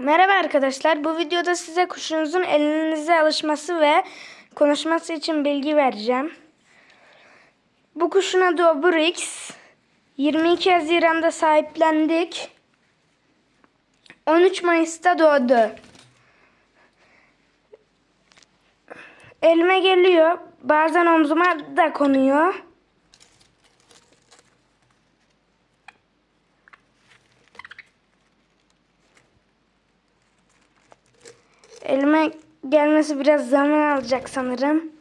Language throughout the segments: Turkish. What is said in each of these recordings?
Merhaba arkadaşlar. Bu videoda size kuşunuzun elinize alışması ve konuşması için bilgi vereceğim. Bu kuşun adı Obrix. 22 Haziran'da sahiplendik. 13 Mayıs'ta doğdu. Elime geliyor. Bazen omzuma da konuyor. Elime gelmesi biraz zaman alacak sanırım.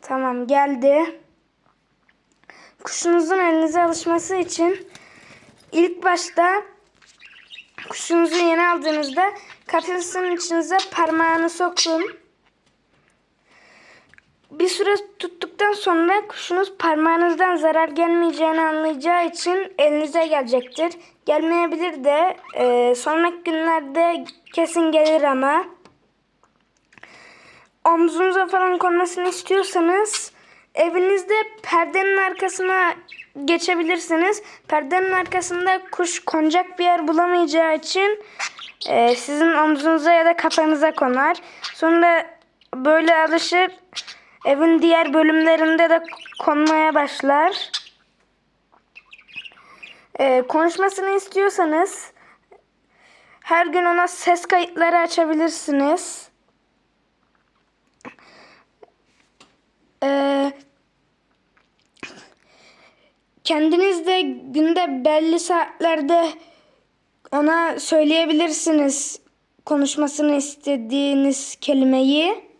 Tamam geldi. Kuşunuzun elinize alışması için ilk başta kuşunuzu yeni aldığınızda kafesin içinize parmağını sokun. Bir süre tuttuktan sonra kuşunuz parmağınızdan zarar gelmeyeceğini anlayacağı için elinize gelecektir. Gelmeyebilir de e, sonraki günlerde kesin gelir ama. Omzunuza falan konmasını istiyorsanız evinizde perdenin arkasına geçebilirsiniz. Perdenin arkasında kuş konacak bir yer bulamayacağı için e, sizin omzunuza ya da kafanıza konar. Sonra böyle alışır. Evin diğer bölümlerinde de konmaya başlar. Ee, konuşmasını istiyorsanız her gün ona ses kayıtları açabilirsiniz. Ee, kendiniz de günde belli saatlerde ona söyleyebilirsiniz konuşmasını istediğiniz kelimeyi.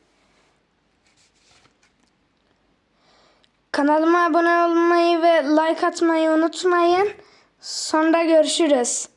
Kanalıma abone olmayı ve like atmayı unutmayın. Sonra görüşürüz.